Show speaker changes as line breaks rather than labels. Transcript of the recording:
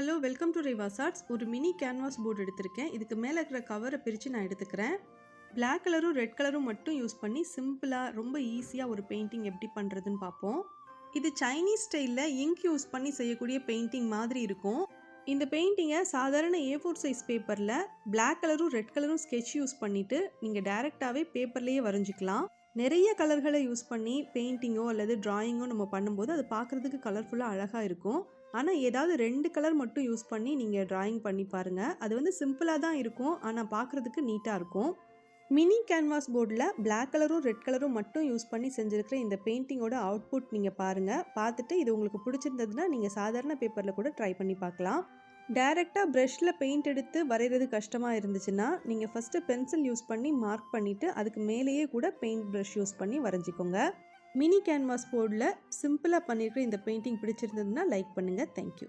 Hello welcome to Rivas arts ஒரு mini canvas board எடுத்திருக்கேன். இதுக்கு மேலே இருக்கிற கவரை பிரித்து நான் எடுத்துக்கிறேன். பிளாக் கலரும் ரெட் கலரும் மட்டும் யூஸ் பண்ணி சிம்பிளாக ரொம்ப ஈஸியாக ஒரு பெயிண்டிங் எப்படி பண்ணுறதுன்னு பார்ப்போம். இது சைனீஸ் ஸ்டைலில் இங்க் யூஸ் பண்ணி செய்யக்கூடிய பெயிண்டிங் மாதிரி இருக்கும். இந்த பெயிண்டிங்கை சாதாரண ஏ ஃபோர் சைஸ் பேப்பரில் பிளாக் கலரும் ரெட் கலரும் ஸ்கெட்ச் யூஸ் பண்ணிவிட்டு நீங்கள் டைரெக்டாகவே பேப்பர்லேயே வரைஞ்சிக்கலாம். நிறைய கலர்களை யூஸ் பண்ணி பெயிண்டிங்கோ அல்லது ட்ராயிங்கோ நம்ம பண்ணும்போது அது பார்க்குறதுக்கு கலர்ஃபுல்லாக அழகாக இருக்கும். ஆனால் ஏதாவது ரெண்டு கலர் மட்டும் யூஸ் பண்ணி நீங்கள் ட்ராயிங் பண்ணி பாருங்கள் அது வந்து சிம்பிளாக தான் இருக்கும். ஆனால் பார்க்குறதுக்கு நீட்டாக இருக்கும். மினி கேன்வாஸ் போர்டில் பிளாக் கலரும் ரெட் கலரும் மட்டும் யூஸ் பண்ணி செஞ்சுருக்கிற இந்த பெயிண்டிங்கோட அவுட்புட் நீங்கள் பாருங்கள் பார்த்துட்டு இது உங்களுக்கு பிடிச்சிருந்ததுன்னா நீங்கள் சாதாரண பேப்பரில் கூட ட்ரை பண்ணி பார்க்கலாம். டைரெக்டாக ப்ரஷில் பெயிண்ட் எடுத்து வரைகிறது கஷ்டமாக இருந்துச்சுன்னா நீங்கள் ஃபஸ்ட்டு பென்சில் யூஸ் பண்ணி மார்க் பண்ணிவிட்டு அதுக்கு மேலேயே கூட பெயிண்ட் ப்ரஷ் யூஸ் பண்ணி வரைஞ்சிக்கோங்க. மினி கேன்வாஸ் போர்டில் சிம்பிளாக பண்ணியிருக்கிற இந்த பெயிண்டிங் பிடிச்சிருந்ததுன்னா லைக் பண்ணுங்கள் தேங்க்யூ